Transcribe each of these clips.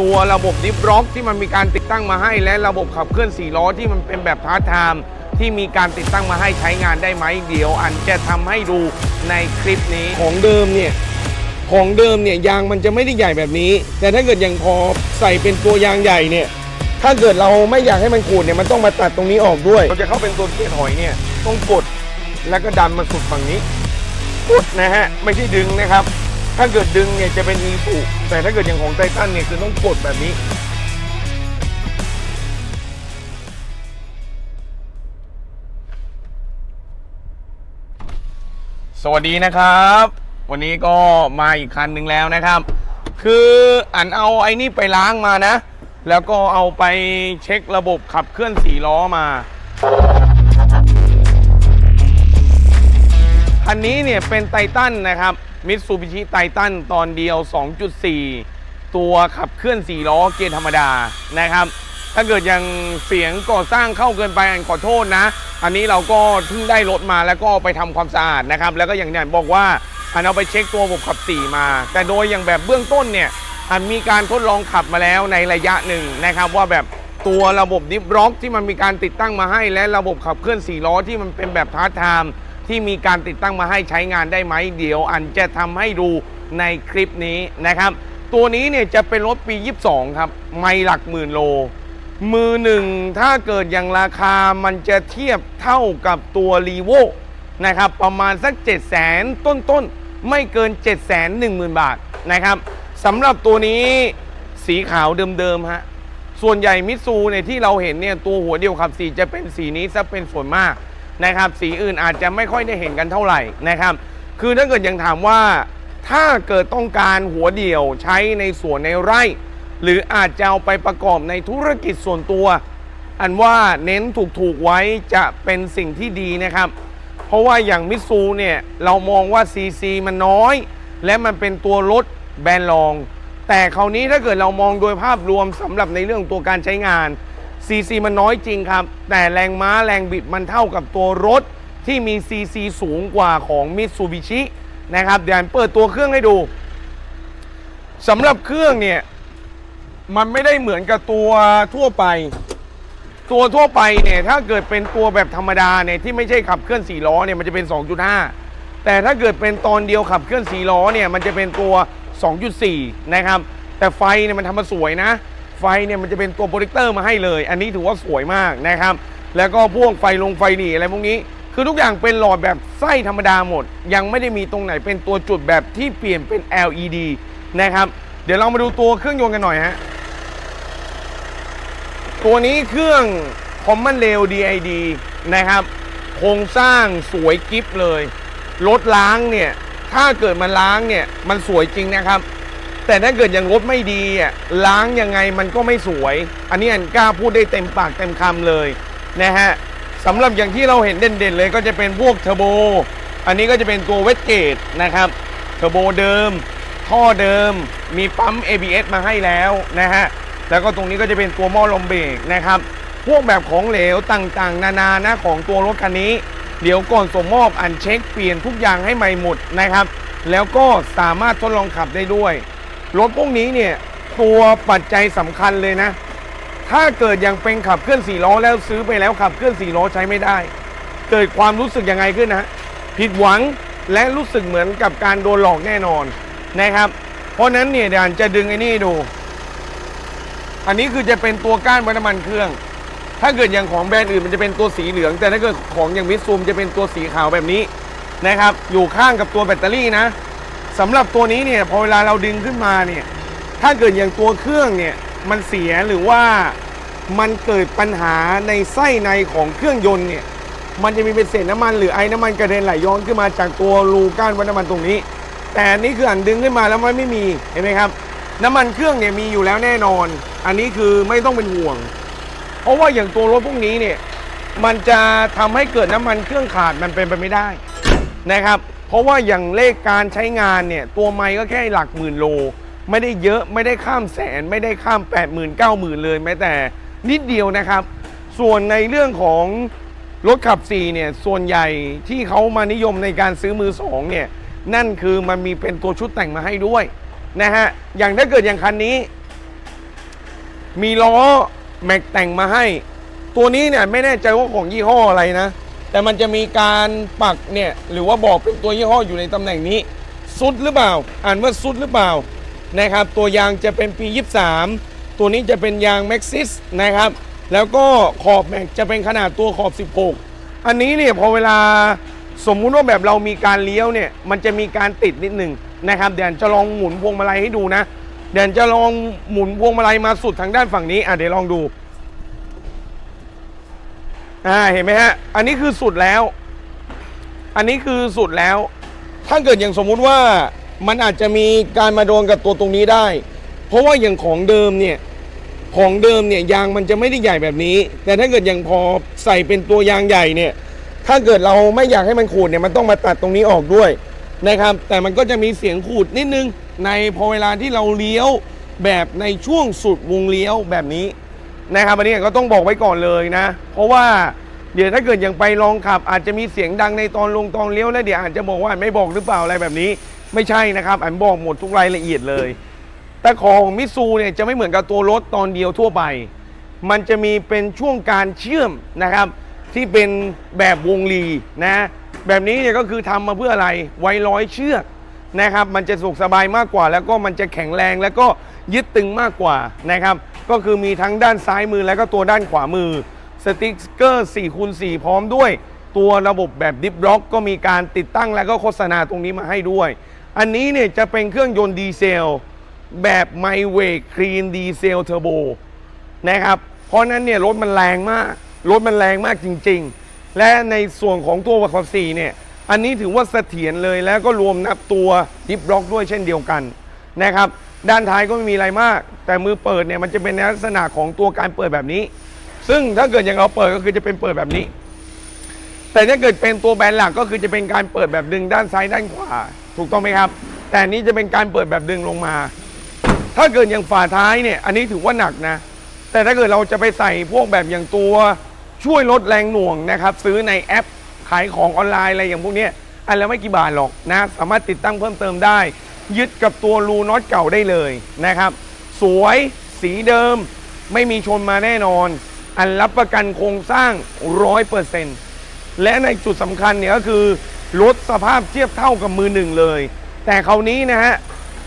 ตัวระบบดิฟร็อกที่มันมีการติดตั้งมาให้ และระบบขับเคลื่อน4ล้อที่มันเป็นแบบพาร์ทไทม์ที่มีการติดตั้งมาให้ใช้งานได้ไหมเดี๋ยวอันจะทำให้ดูในคลิปนี้ของเดิมเนี่ยของเดิมเนี่ยยางมันจะไม่ได้ใหญ่แบบนี้ แต่ถ้าเกิดยังพอใส่เป็นตัวยางใหญ่เนี่ยถ้าเกิดเราไม่อยากให้มันขูดเนี่ยมันต้องมาตัดตรงนี้ออกด้วยเราจะเข้าเป็นตัวเกียร์ถอยเนี่ยต้องกดแล้วก็ดันมาสุดฝั่งนี้กดนะฮะไม่ใช่ดึงนะครับ ถ้าเกิดดึงเนี่ยจะเป็นอีสุ แต่ถ้าเกิดอย่างของไททันเนี่ยคือต้องกดแบบนี้ สวัสดีนะครับ วันนี้ก็มาอีกคันหนึ่งแล้วนะครับ คืออันเอาไอ้นี่ไปล้างมานะ แล้วก็เอาไปเช็คระบบขับเคลื่อนสี่ล้อมาคันนี้เนี่ยเป็นไททันนะครับ มิตซูบิชิไททันตอนเดียว 2.4 ตัวขับเคลื่อน 4 ล้อเกียร์ธรรมดานะครับ ถ้าเกิดยังเสียงก่อสร้างเข้าเกินไปอันขอโทษนะ อันนี้เราก็เพิ่งได้รถมาแล้วก็ไปทำความสะอาดนะครับ แล้วก็อย่างที่บอกว่าอันเอาไปเช็คตัวระบบขับ 4 มา แต่โดยอย่างแบบเบื้องต้นเนี่ยอันมีการทดลองขับมาแล้วในระยะหนึ่งนะครับว่าแบบตัวระบบดิฟร็อกที่มันมีการติดตั้งมาให้และระบบขับเคลื่อน4ล้อที่มันเป็นแบบพาร์ทไทม์ ที่มีการติดตั้งมาให้ใช้งานได้ไหม เดี๋ยวอันจะทำให้ดูในคลิปนี้นะครับ ตัวนี้เนี่ยจะเป็นรถปี 22 ครับ ไม่หลักหมื่นโล มือหนึ่งถ้าเกิดอย่างราคามันจะเทียบเท่ากับตัวรีโวนะครับประมาณสัก 7 0 0 0 0 ต้นต้นๆไม่เกิน 7 1 0 0 0 0 บาทนะครับสำหรับตัวนี้สีขาวเดิมๆฮะส่วนใหญ่มิตซูเนี่ยที่เราเห็นเนี่ยตัวหัวเดียวขับสีจะเป็นสีนี้ซะเป็นส่วนมาก นะครับ สีอื่นอาจจะไม่ค่อยได้เห็นกันเท่าไหร่นะครับ คือถ้าเกิดยังถามว่าถ้าเกิดต้องการหัวเดียวใช้ในสวนในไร่ หรืออาจจะเอาไปประกอบในธุรกิจส่วนตัว อันว่าเน้นถูกๆไว้จะเป็นสิ่งที่ดีนะครับ เพราะว่าอย่างมิซูเนี่ยเรามองว่า CC มันน้อย และมันเป็นตัวรถแบรนด์รอง แต่คราวนี้ถ้าเกิดเรามองโดยภาพรวมสำหรับในเรื่องตัวการใช้งาน CC มันน้อยจริงครับ แต่แรงม้าแรงบิดมันเท่ากับตัวรถที่มี CC สูงกว่าของ Mitsubishi นะครับเดี๋ยวเปิดตัวเครื่องให้ดูสำหรับเครื่องเนี่ยมันไม่ได้เหมือนกับตัวทั่วไป ตัวทั่วไปเนี่ยถ้าเกิดเป็นตัวแบบธรรมดาเนี่ยที่ไม่ใช่ขับเคลื่อน4ล้อเนี่ยมันจะเป็น 2.5 แต่ถ้าเกิดเป็นตอนเดียวขับเคลื่อน4ล้อเนี่ยมันจะเป็นตัว 2.4 นะครับ แต่ไฟเนี่ยมันทำมาสวยนะ ไฟเนี่ยมันจะเป็นตัวโปรเจคเตอร์มาให้เลย อันนี้ถือว่าสวยมากนะครับ แล้วก็พวกไฟลงไฟหนีอะไรพวกนี้ คือทุกอย่างเป็นหลอดแบบไส้ธรรมดาหมด ยังไม่ได้มีตรงไหนเป็นตัวจุดแบบที่เปลี่ยนเป็น LED นะครับ เดี๋ยวเรามาดูตัวเครื่องยนต์กันหน่อยฮะ ตัวนี้เครื่องคอมมอนเรล DID นะครับ โครงสร้างสวยกิฟเลย รถล้างเนี่ย ถ้าเกิดมันล้างเนี่ย มันสวยจริงนะครับ แต่ถ้าเกิดยังรถไม่ดีอะล้างยังไงมันก็ไม่สวย อันนี้อันกล้าพูดได้เต็มปากเต็มคำเลยนะฮะสำหรับอย่างที่เราเห็นเด่นๆเลยก็จะเป็นพวกเทอร์โบ อันนี้ก็จะเป็นตัวเวสเกตนะครับเทอร์โบเดิม ท่อเดิม มีปั๊ม ABS มาให้แล้วนะฮะแล้วก็ตรงนี้ก็จะเป็นตัวหม้อลมเบรกนะครับพวกแบบของเหลวต่างๆ นานานะของตัวรถคันนี้ เดี๋ยวก่อนส่งมอบอันเช็คเปลี่ยนทุกอย่างให้ใหม่หมดนะครับ แล้วก็สามารถทดลองขับได้ด้วย รถพวกนี้เนี่ยตัวปัจจัยสำคัญเลยนะ ถ้าเกิดยังเป็นขับเคลื่อนสี่ล้อแล้วซื้อไปแล้วขับเคลื่อนสี่ล้อใช้ไม่ได้ เกิดความรู้สึกยังไงขึ้นนะผิดหวังและรู้สึกเหมือนกับการโดนหลอกแน่นอนนะครับ เพราะนั้นเนี่ยเดี๋ยวอันจะดึงไอ้นี่ดู อันนี้คือจะเป็นตัวก้านวัดน้ำมันเครื่อง ถ้าเกิดอย่างของแบรนด์อื่นมันจะเป็นตัวสีเหลือง แต่ถ้าเกิดของอย่างมิตซูมจะเป็นตัวสีขาวแบบนี้นะครับ อยู่ข้างกับตัวแบตเตอรี่นะ สำหรับตัวนี้เนี่ยพอเวลาเราดึงขึ้นมาเนี่ยถ้าเกิดอย่างตัวเครื่องเนี่ยมันเสียหรือว่ามันเกิดปัญหาในไส้ในของเครื่องยนต์เนี่ยมันจะมีเป็นเศษน้ำมันหรือไอ้น้ำมันกระเด็นไหลย้อนขึ้นมาจากตัวรูก้านวัดน้ำมันตรงนี้ แต่นนี้คืออันดึงขึ้นมาแล้วมันไม่มีเห็นไหมครับ น้ำมันเครื่องเนี่ยมีอยู่แล้วแน่นอน อันนี้คือไม่ต้องเป็นห่วง เพราะว่าอย่างตัวรถพวกนี้เนี่ยมันจะทำให้เกิดน้ำมันเครื่องขาดมันเป็นไปไม่ได้นะครับ เพราะว่าอย่างเลขการใช้งานเนี่ยตัวไม้ก็แค่หลักหมื่นโล ไม่ได้เยอะไม่ได้ข้ามแสน ไม่ได้ข้าม 8 0 0 0 0 9 0 0 0 0 เลยแม้แต่นิดเดียวนะครับ ส่วนในเรื่องของรถขับ4เนี่ยส่วนใหญ่ที่เขามานิยมในการซื้อมือ2เนี่ยนั่นคือมันมีเป็นตัวชุดแต่งมาให้ด้วยนะฮะอย่างถ้าเกิดอย่างคันนี้ มีล้อแม็กแต่งมาให้ ตัวนี้เนี่ยไม่แน่ใจว่าของยี่ห้ออะไรนะ แต่มันจะมีการปักเนี่ยหรือว่าบอกเป็นตัวยี่ห้ออยู่ในตำแหน่งนี้ซุดหรือเปล่า อ่านว่าซุดหรือเปล่านะครับ ตัวยางจะเป็นปี 23 ตัวนี้จะเป็นยางแม็กซิสนะครับ แล้วก็ขอบแม็กจะเป็นขนาดตัวขอบ 16 อันนี้เนี่ยพอเวลาสมมุติว่าแบบเรามีการเลี้ยวเนี่ยมันจะมีการติดนิดหนึ่งนะครับเดี๋ยวจะลองหมุนพวงมาลัยให้ดูนะเดี๋ยวจะลองหมุนพวงมาลัยมาสุดทางด้านฝั่งนี้อะเดี๋ยวลองดู อ่าเห็นไหมฮะ อันนี้คือสุดแล้ว อันนี้คือสุดแล้ว ถ้าเกิดอย่างสมมุติว่ามันอาจจะมีการมาโดนกับตัวตรงนี้ได้ เพราะว่าอย่างของเดิมเนี่ยของเดิมเนี่ยยางมันจะไม่ได้ใหญ่แบบนี้ แต่ถ้าเกิดอย่างพอใส่เป็นตัวยางใหญ่เนี่ย ถ้าเกิดเราไม่อยากให้มันขูดเนี่ยมันต้องมาตัดตรงนี้ออกด้วยนะครับ แต่มันก็จะมีเสียงขูดนิดนึงในพอเวลาที่เราเลี้ยวแบบในช่วงสุดวงเลี้ยวแบบนี้ นะครับอันนี้ก็ต้องบอกไว้ก่อนเลยนะ เพราะว่าเดี๋ยวถ้าเกิดยังไปลองขับ อาจจะมีเสียงดังในตอนลงตอนเลี้ยวแล้วเดี๋ยวอาจจะบอกว่าไม่บอกหรือเปล่าอะไรแบบนี้ ไม่ใช่นะครับอันบอกหมดทุกรายละเอียดเลยแต่ของมิซูเนี่ยจะไม่เหมือนกับตัวรถตอนเดียวทั่วไป มันจะมีเป็นช่วงการเชื่อมนะครับ ที่เป็นแบบวงลีนะแบบนี้เนี่ยก็คือทำมาเพื่ออะไรไว้ร้อยเชือกนะครับ มันจะสุขสบายมากกว่า แล้วก็มันจะแข็งแรงแล้วก็ยึดตึงมากกว่านะครับ ก็คือมีทั้งด้านซ้ายมือแล้วก็ตัวด้านขวามือ สติ๊กเกอร์4คูณ4พร้อมด้วย ตัวระบบแบบดิฟล็อกก็มีการติดตั้งแล้วก็โฆษณาตรงนี้มาให้ด้วย อันนี้เนี่ยจะเป็นเครื่องยนต์ดีเซล แบบไมเวกคลีนดีเซลเทอร์โบนะครับเพราะนั้นเนี่ยรถมันแรงมาก รถมันแรงมากจริง ๆ และในส่วนของตัววัคซีเนี่ยอันนี้ถือว่าเสถียรเลยแล้วก็รวมนับตัวดิฟล็อกด้วยเช่นเดียวกันนะครับ ด้านท้ายก็ไม่มีอะไรมาก แต่มือเปิดเนี่ยมันจะเป็นลักษณะของตัวการเปิดแบบนี้ ซึ่งถ้าเกิดอย่างเราเปิดก็คือจะเป็นเปิดแบบนี้ แต่ถ้าเกิดเป็นตัวแบรนด์หลักก็คือจะเป็นการเปิดแบบดึงด้านซ้ายด้านขวาถูกต้องไหมครับ แต่นี้จะเป็นการเปิดแบบดึงลงมา ถ้าเกิดอย่างฝาท้ายเนี่ยอันนี้ถือว่าหนักนะ แต่ถ้าเกิดเราจะไปใส่พวกแบบอย่างตัวช่วยลดแรงหน่วงนะครับ ซื้อในแอปขายของออนไลน์อะไรอย่างพวกนี้อันละไม่กี่บาทหรอกนะ สามารถติดตั้งเพิ่มเติมได้ ยึดกับตัวรูน็อตเก่าได้เลยนะครับ สวยสีเดิมไม่มีชนมาแน่นอน อันรับประกันโครงสร้างร้อยเปอร์เซ็นต์และในจุดสำคัญเนี่ยก็คือรถสภาพเทียบเท่ากับมือหนึ่งเลย แต่คราวนี้นะฮะ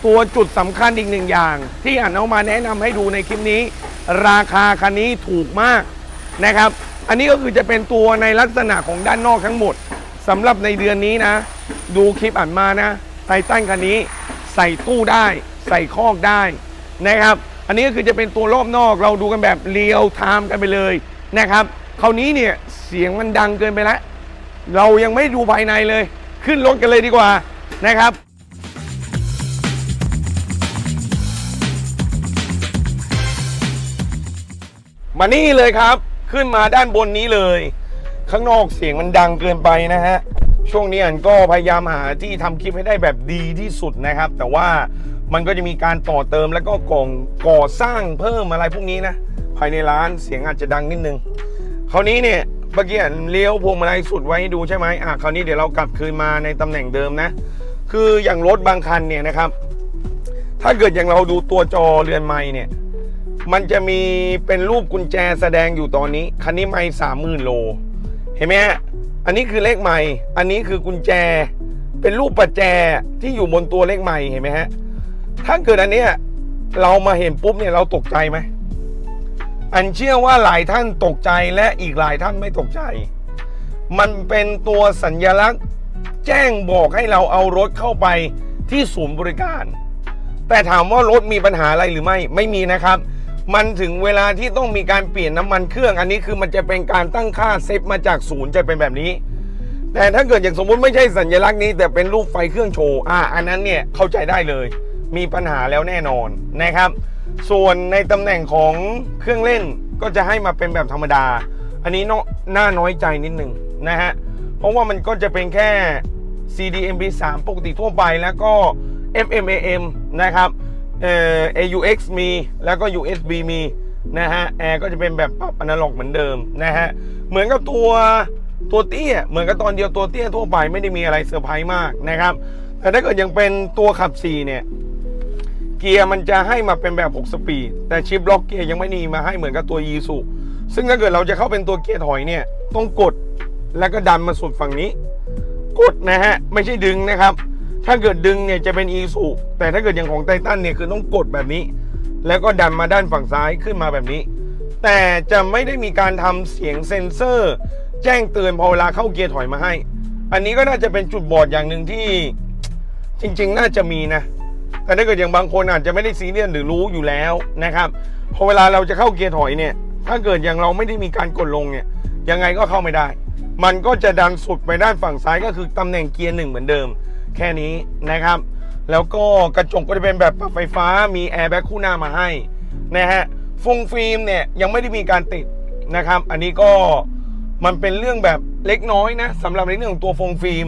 ตัวจุดสำคัญอีกหนึ่งอย่าง ที่อ่านเอามาแนะนำให้ดูในคลิปนี้ ราคาคันนี้ถูกมากนะครับ อันนี้ก็คือจะเป็นตัวในลักษณะของด้านนอกทั้งหมดสำหรับในเดือนนี้นะ ดูคลิปอ่านมานะไททันคันนี้ ใส่ตู้ได้ ใส่คอกได้นะครับ อันนี้ก็คือจะเป็นตัวรอบนอกเราดูกันแบบเรียลไทม์กันไปเลยนะครับคราวนี้เนี่ยเสียงมันดังเกินไปแล้ว เรายังไม่ดูภายในเลย ขึ้นรถกันเลยดีกว่านะครับมานี่เลยครับ ขึ้นมาด้านบนนี้เลย ข้างนอกเสียงมันดังเกินไปนะฮะ ช่วงนี้อันก็พยายามหาที่ทำคลิปให้ได้แบบดีที่สุดนะครับ แต่ว่ามันก็จะมีการต่อเติมแล้วก็ก่องก่อสร้างเพิ่มอะไรพวกนี้นะ ภายในร้านเสียงอาจจะดังนิดนึงคราวนี้เนี่ยเมื่อกี้อันเลี้ยวพวงมาลัยสุดไว้ให้ดูใช่ไหมอะคราวนี้เดี๋ยวเรากลับคืนมาในตำแหน่งเดิมนะ คืออย่างรถบางคันเนี่ยนะครับ ถ้าเกิดอย่างเราดูตัวจอเรือนไม้เนี่ย มันจะมีเป็นรูปกุญแจแสดงอยู่ตอนนี้ คันนี้ไม่สามหมื่นโล เห็นไหมฮะ อันนี้คือเลขไม่ อันนี้คือกุญแจ เป็นรูปประแจที่อยู่บนตัวเลขไม่เห็นไหมฮะ ถ้าเกิดอันเนี้ยเรามาเห็นปุ๊บเนี่ยเราตกใจไหม อันเชื่อว่าหลายท่านตกใจและอีกหลายท่านไม่ตกใจ มันเป็นตัวสัญญลักษณ์แจ้งบอกให้เราเอารถเข้าไปที่ศูนย์บริการ แต่ถามว่ารถมีปัญหาอะไรหรือไม่ ไม่มีนะครับ มันถึงเวลาที่ต้องมีการเปลี่ยนน้ำมันเครื่องอันนี้คือมันจะเป็นการตั้งค่าเซฟมาจากศูนย์จะเป็นแบบนี้ แต่ถ้าเกิดอย่างสมมุติไม่ใช่สัญลักษณ์นี้ แต่เป็นรูปไฟเครื่องโชว์อ่าอันนั้นเนี่ยเข้าใจได้เลย มีปัญหาแล้วแน่นอนนะครับ ส่วนในตำแหน่งของเครื่องเล่นก็จะให้มาเป็นแบบธรรมดา อันนี้เนาะน่าน้อยใจนิดนึงนะฮะเพราะว่ามันก็จะเป็นแค่ CD MP3 ปกติทั่วไปแล้วก็ FM AM นะครับ เอ่อ AUX มีแล้วก็ USB มีนะฮะแอร์ก็จะเป็นแบบปรับอนาล็อกเหมือนเดิมนะฮะเหมือนกับตัวตัวเตี้ยเหมือนกับตอนเดียวตัวเตี้ยทั่วไปไม่ได้มีอะไรเซอร์ไพรส์มากนะครับแต่ถ้าเกิดยังเป็นตัวขับ4เนี่ยเกียร์มันจะให้มาเป็นแบบ 6 สปีด แต่ชิปล็อกเกียร์ยังไม่มีมาให้เหมือนกับตัวยีสุซึ่งถ้าเกิดเราจะเข้าเป็นตัวเกียร์ถอยเนี่ยต้องกดแล้วก็ดันมาสุดฝั่งนี้ กดนะฮะไม่ใช่ดึงนะครับ ถ้าเกิดดึงเนี่ยจะเป็นอีสุแต่ถ้าเกิดอย่างของไททันเนี่ยคือต้องกดแบบนี้ แล้วก็ดันมาด้านฝั่งซ้ายขึ้นมาแบบนี้ แต่จะไม่ได้มีการทำเสียงเซ็นเซอร์ แจ้งเตือนพอเวลาเข้าเกียร์ถอยมาให้ อันนี้ก็น่าจะเป็นจุดบอดอย่างหนึ่งที่จริง ๆ น่าจะมีนะ แต่ถ้าเกิดอย่างบางคนอาจจะไม่ได้ซีเรียสหรือรู้อยู่แล้วนะครับพอเวลาเราจะเข้าเกียร์ถอยเนี่ย ถ้าเกิดอย่างเราไม่ได้มีการกดลงเนี่ย ยังไงก็เข้าไม่ได้ มันก็จะดันสุดไปด้านฝั่งซ้ายก็คือตำแหน่งเกียร์หนึ่งเหมือนเดิม แค่นี้นะครับ แล้วก็กระจกก็จะเป็นแบบปรับไฟฟ้ามีแอร์แบ็คคู่หน้ามาให้นะฮะฟงฟิล์มเนี่ยยังไม่ได้มีการติดนะครับ อันนี้ก็มันเป็นเรื่องแบบเล็กน้อยนะสำหรับในเรื่องของตัวฟงฟิล์ม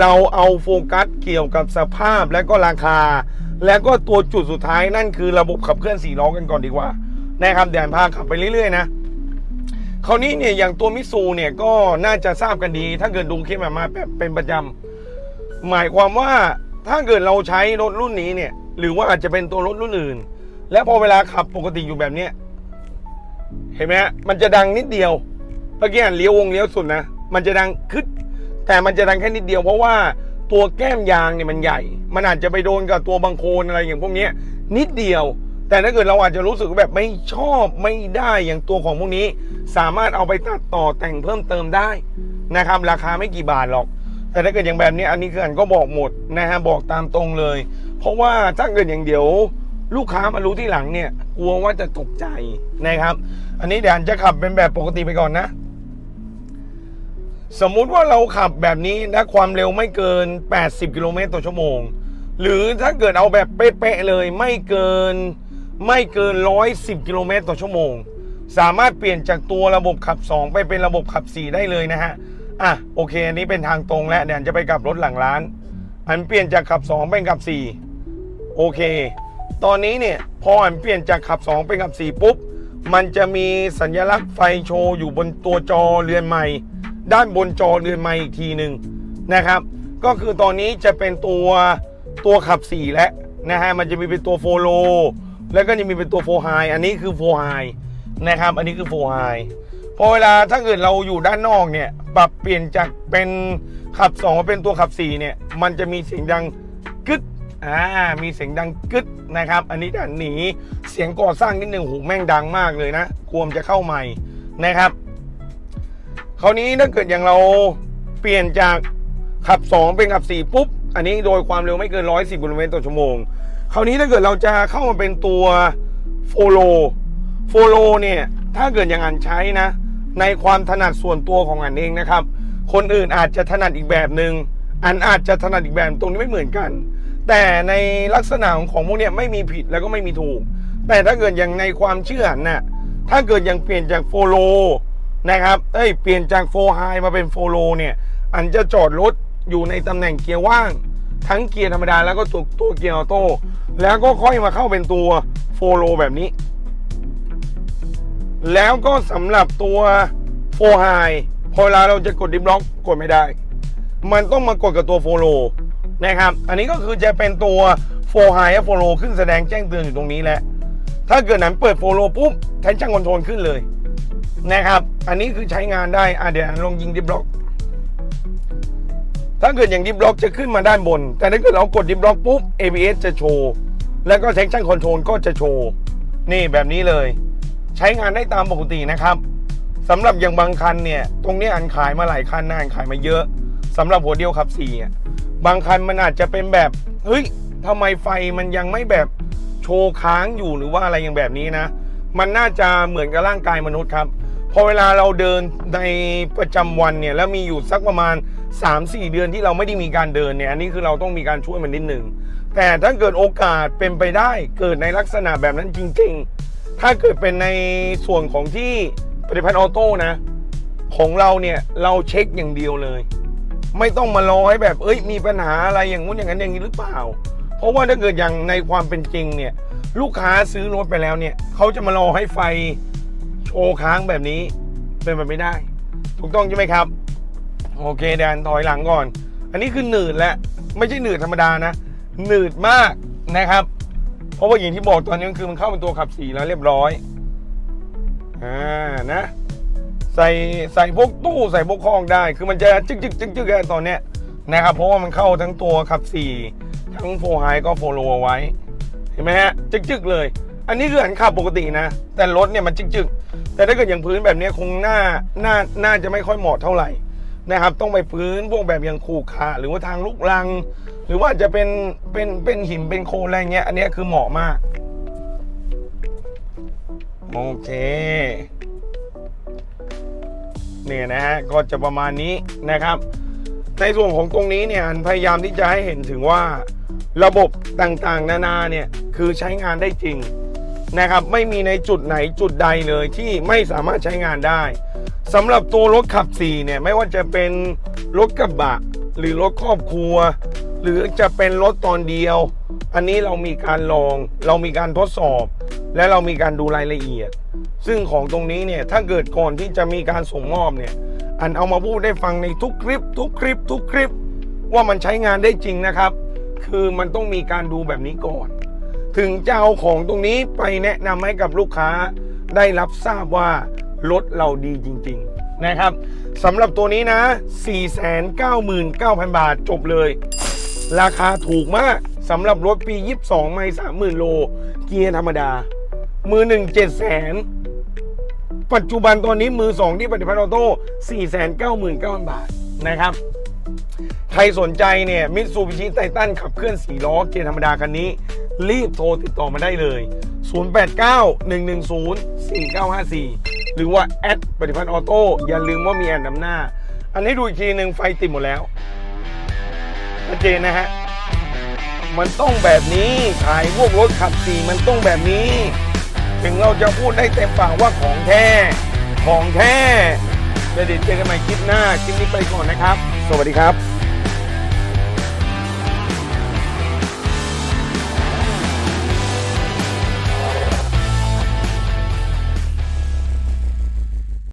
เราเอาโฟกัสเกี่ยวกับสภาพและก็ราคา แล้วก็ตัวจุดสุดท้ายนั่นคือระบบขับเคลื่อนสี่ล้อกันก่อนดีกว่านะครับเดี๋ยวพาขับไปเรื่อยๆนะคราวนี้เนี่ยอย่างตัวมิซูเนี่ยก็น่าจะทราบกันดี ถ้าเกิดดูคลิปมามาแบบเป็นประจำ หมายความว่าถ้าเกิดเราใช้รถรุ่นนี้เนี่ย หรือว่าอาจจะเป็นตัวรถรุ่นอื่น แล้วพอเวลาขับปกติอยู่แบบเนี้ยเห็นไหมฮะมันจะดังนิดเดียวเมื่อกี้เลี้ยววงเลี้ยวสุดนะมันจะดังคึดแต่มันจะดังแค่นิดเดียวเพราะว่าตัวแก้มยางเนี่ยมันใหญ่ มันอาจจะไปโดนกับตัวบางโคลนอะไรอย่างพวกนี้นิดเดียว แต่ถ้าเกิดเราอาจจะรู้สึกแบบไม่ชอบไม่ได้อย่างตัวของพวกนี้ สามารถเอาไปตัดต่อแต่งเพิ่มเติมได้นะครับ ราคาไม่กี่บาทหรอก แต่ถ้าเกิดอย่างแบบนี้อันนี้คืออันก็บอกหมดนะฮะบอกตามตรงเลย เพราะว่าถ้าเกิดอย่างเดียว ลูกค้ามารู้ที่หลังเนี่ย กลัวว่าจะตกใจนะครับ อันนี้เดี๋ยวอันจะขับเป็นแบบปกติไปก่อนนะ สมมุติว่าเราขับแบบนี้นะความเร็วไม่เกิน 80 กิโลเมตรต่อชั่วโมง หรือถ้าเกิดเอาแบบเป๊ะๆเลยไม่เกินไม่เกิน 110 กิโลเมตรต่อชั่วโมงสามารถเปลี่ยนจากตัวระบบขับ 2 ไปเป็นระบบขับ 4 ได้เลยนะฮะ อะโอเค อันนี้เป็นทางตรงแล้วเดี๋ยวอันจะไปกลับรถหลังร้าน อันเปลี่ยนจากขับ 2 เป็นขับ 4 โอเค ตอนนี้เนี่ยพออันเปลี่ยนจากขับ 2 เป็นขับ 4 ปุ๊บ มันจะมีสัญลักษณ์ไฟโชว์อยู่บนตัวจอเรือนใหม่ ด้านบนจอเรือนใหม่อีกทีหนึ่งนะครับ ก็คือตอนนี้จะเป็นตัวตัวขับ 4 แล้วนะฮะมันจะมีเป็นตัวโฟโลแล้วก็จะมีเป็นตัวโฟไฮอันนี้คือโฟไฮนะครับ อันนี้คือโฟไฮ พอเวลาถ้าเกิดเราอยู่ด้านนอกเนี่ยปรับเปลี่ยนจากเป็นขับ2มาเป็นตัวขับ4เนี่ยมันจะมีเสียงดังกึดอ่ามีเสียงดังกึดนะครับ อันนี้ด้านหนีเสียงก่อสร้างนิดหนึ่งหูแม่งดังมากเลยนะกลัวมจะเข้าใหม่นะครับคราวนี้ถ้าเกิดอย่างเราเปลี่ยนจากขับ 2 เป็นขับ 4 ปุ๊บ อันนี้โดยความเร็วไม่เกิน 110กิโลเมตรต่อชั่วโมง คราวนี้ถ้าเกิดเราจะเข้ามาเป็นตัวโฟโลโฟโลเนี่ย ถ้าเกิดอย่างอันใช้นะ ในความถนัดส่วนตัวของอันเองนะครับ คนอื่นอาจจะถนัดอีกแบบหนึง่งอันอาจจะถนัดอีกแบบตรงนี้ไม่เหมือนกัน แต่ในลักษณะของของพวกเนี้ยไม่มีผิดแล้วก็ไม่มีถูก แต่ถ้าเกิดอย่างในความเชื่อน่ะถ้าเกิดยังเปลี่ยนจากโฟโลนะครับเอ้ยเปลี่ยนจากโฟไฮมาเป็นโฟโลเนี่ยอันจะจอดรถอยู่ในตำแหน่งเกียร์ว่าง ทั้งเกียร์ธรรมดาแล้วก็ตัวตัวเกียร์ออโต้แล้วก็ค่อยมาเข้าเป็นตัวโฟโลแบบนี้ แล้วก็สำหรับตัวโฟไฮพอเวลาเราจะกดดิฟล็อกกดไม่ได้ มันต้องมากดกับตัวโฟโลนะครับ อันนี้ก็คือจะเป็นตัวโฟไฮและโฟโลขึ้นแสดงแจ้งเตือนอยู่ตรงนี้แหละถ้าเกิดนั้นเปิดโฟโลปุ๊บแทนช่างคอนโทรลขึ้นเลยนะครับ อันนี้คือใช้งานได้อะเดี๋ยวลองยิงดิฟล็อก ถ้าเกิดอย่างดิฟล็อกจะขึ้นมาด้านบน แต่ถ้าเกิดเรากดดิฟล็อกปุ๊บ ABS จะโชว์ แล้วก็เซ็กชันคอนโทรลก็จะโชว์ นี่แบบนี้เลย ใช้งานได้ตามปกตินะครับสำหรับอย่างบางคันเนี่ยตรงนี้อันขายมาหลายคันนะอันขายมาเยอะสำหรับหัวเดียวขับสี่อะบางคันมันอาจจะเป็นแบบเฮ้ยทำไมไฟมันยังไม่แบบโชว์ค้างอยู่หรือว่าอะไรอย่างแบบนี้นะ มันน่าจะเหมือนกับร่างกายมนุษย์ครับพอเวลาเราเดินในประจำวันเนี่ยแล้วมีอยู่สักประมาณ 3-4 เดือนที่เราไม่ได้มีการเดินเนี่ยอันนี้คือเราต้องมีการช่วยมันนิดหนึ่งแต่ถ้าเกิดโอกาสเป็นไปได้เกิดในลักษณะแบบนั้นจริง ๆ ถ้าเกิดเป็นในส่วนของที่ผลิตภัณฑ์ออโต้นะ ของเราเนี่ยเราเช็คอย่างเดียวเลย ไม่ต้องมารอให้แบบเอ้ยมีปัญหาอะไรอย่างงู้นอย่างนั้นอย่างนี้หรือเปล่า เพราะว่าถ้าเกิดอย่างในความเป็นจริงเนี่ยลูกค้าซื้อรถไปแล้วเนี่ยเขาจะมารอให้ไฟโชว์ค้างแบบนี้เป็นไปไม่ได้ ถูกต้องใช่ไหมครับ โอเคแดนถอยหลังก่อน อันนี้คือหนืดแล้วไม่ใช่หนืดธรรมดานะ หนืดมากนะครับ เพราะว่าอย่างที่บอกตอนนี้คือมันเข้าเป็นตัวขับสีแล้วเรียบร้อยอ่านะ ใส่ใส่พวกตู้ใส่พวกคองได้ คือมันจะจึกจึกจึกจึกกันตอนเนี้ยนะครับเพราะว่ามันเข้าทั้งตัวขับสี่ทั้งโฟไฮก็โฟโลไว้ เห็นไหมฮะจึกจึกเลย อันนี้คือหันขับปกตินะ แต่รถเนี่ยมันจึกจึกแต่ถ้าเกิดอย่างพื้นแบบเนี้ยคงหน่าหน่าน่าจะไม่ค่อยเหมาะเท่าไหร่ นะครับต้องไปพื้นพวกแบบอย่างขูขาหรือว่าทางลูกลัง หรือว่าจะเป็นเป็นเป็นหินเป็นโคลนอะไรเงี้ย อันนี้คือเหมาะมาก โอเคเนี่ยนะฮะก็จะประมาณนี้นะครับ ในส่วนของตรงนี้เนี่ยพยายามที่จะให้เห็นถึงว่าระบบต่างๆ นานาเนี่ยคือใช้งานได้จริงนะครับ ไม่มีในจุดไหนจุดใดเลยที่ไม่สามารถใช้งานได้ สำหรับตัวรถขับ4เนี่ยไม่ว่าจะเป็นรถกระบะ หรือรถครอบครัว หรือจะเป็นรถตอนเดียว อันนี้เรามีการลอง เรามีการทดสอบ และเรามีการดูรายละเอียด ซึ่งของตรงนี้เนี่ยถ้าเกิดก่อนที่จะมีการส่งมอบเนี่ยอันเอามาพูดได้ฟังในทุกคลิป ทุกคลิป ทุกคลิป ว่ามันใช้งานได้จริงนะครับ คือมันต้องมีการดูแบบนี้ก่อน ถึงจะเอาของตรงนี้ไปแนะนำให้กับลูกค้าได้รับทราบว่า รถเราดีจริง ๆ นะครับสำหรับตัวนี้นะ 499,000 บาทจบเลย ราคาถูกมากสำหรับรถปี 22 ไม่ 30,000 โล เกียร์ธรรมดา มือหนึ่งเจ็ดแสนปัจจุบันตอนนี้มือ 2 ที่ปฏิพัฒน์ออโต้499,000 บาทนะครับ ใครสนใจเนี่ยมิตซูบิชิไททันขับเคลื่อน 4 ล้อ เกียร์ธรรมดาคันนี้ รีบโทรติดต่อมาได้เลย 089 110 4954ห รือว่าแอดปฏิพัฒน์ออโต้อย่าลืมว่ามีแอดนำหน้า อันนี้ดูอีกทีหนึ่งไฟติดหมดแล้วชัดเจนนะฮะ มันต้องแบบนี้ขายพวกรถขับสี่มันต้องแบบนี้ ถึงเราจะพูดได้เต็มปากว่าของแท้ ของแท้เดี๋ยวเจอกันใหม่คลิปหน้า คลิปนี้ไปก่อนนะครับ สวัสดีครับ